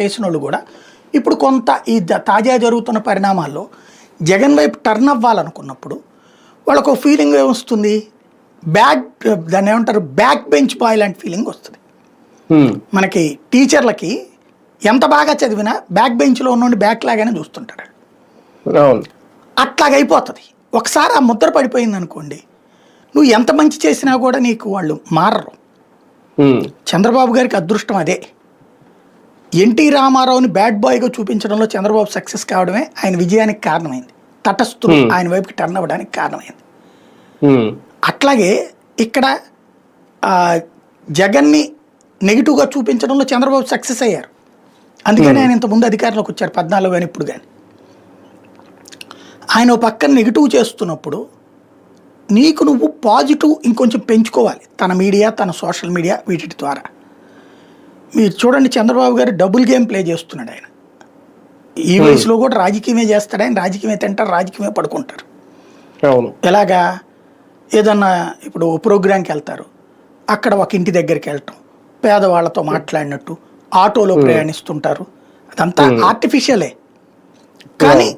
చేసిన వాళ్ళు కూడా ఇప్పుడు కొంత ఈ తాజా జరుగుతున్న పరిణామాల్లో జగన్ వైపు టర్న్ అవ్వాలనుకున్నప్పుడు వాళ్ళకు ఫీలింగ్ ఏమొస్తుంది? బ్యాక్ దాన్ని ఏమంటారు? బ్యాక్ బెంచ్ బాయ్ లాంటి ఫీలింగ్ వస్తుంది. మనకి టీచర్లకి ఎంత బాగా చదివినా బ్యాక్ బెంచ్లో ఉన్నోడి బ్యాక్ లాగానే చూస్తుంటారు అట్లాగైపోతుంది. ఒకసారి ఆ ముద్ర పడిపోయింది అనుకోండి నువ్వు ఎంత మంచి చేసినా కూడా నీకు వాళ్ళు మారరు. చంద్రబాబు గారికి అదృష్టం అదే. ఎన్టీ రామారావుని బ్యాడ్ బాయ్గా చూపించడంలో చంద్రబాబు సక్సెస్ కావడమే ఆయన విజయానికి కారణమైంది. తటస్థులు. ఆయన వైపుకి టర్న్ అవ్వడానికి కారణమైంది. అట్లాగే ఇక్కడ జగన్ని నెగిటివ్గా చూపించడంలో చంద్రబాబు సక్సెస్ అయ్యారు. అందుకని ఆయన ఇంతకుముందు అధికారంలోకి వచ్చారు పద్నాలుగు కానీ ఇప్పుడు కానీ. ఆయన పక్కన నెగిటివ్ చేస్తున్నప్పుడు నీకు నువ్వు పాజిటివ్ ఇంకొంచెం పెంచుకోవాలి. తన మీడియా తన సోషల్ మీడియా వీటి ద్వారా. మీరు చూడండి చంద్రబాబు గారు డబుల్ గేమ్ ప్లే చేస్తున్నాడు ఆయన. ఈ వయసులో కూడా రాజకీయమే చేస్తాడు ఆయన రాజకీయమే తింటారు రాజకీయమే పడుకుంటారు. ఎలాగా? ఏదన్నా ఇప్పుడు ప్రోగ్రాంకి వెళ్తారు అక్కడ ఒక ఇంటి దగ్గరికి వెళ్ళటం పేదవాళ్ళతో మాట్లాడినట్టు ఆటోలో ప్రయాణిస్తుంటారు. అదంతా ఆర్టిఫిషియలే కానీ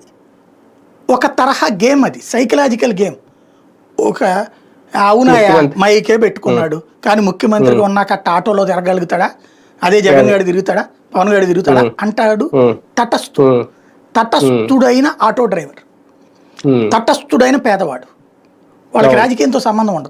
ఒక తరహా గేమ్ అది సైకలాజికల్ గేమ్. ఒక అవునాయా మైకే పెట్టుకున్నాడు కానీ ముఖ్యమంత్రిగా ఉన్నాక ఆటోలో తిరగలుగుతాడా అదే జగన్ గారు తిరుగుతాడా? పవన్ గారు తిరుగుతాడా? అంటాడు ఉమ్, తటస్థు ఉమ్, తటస్థుడైన ఆటో డ్రైవర్. తటస్థుడైన పేదవాడు. వాళ్ళకి రాజకీయంతో సంబంధం ఉండదు.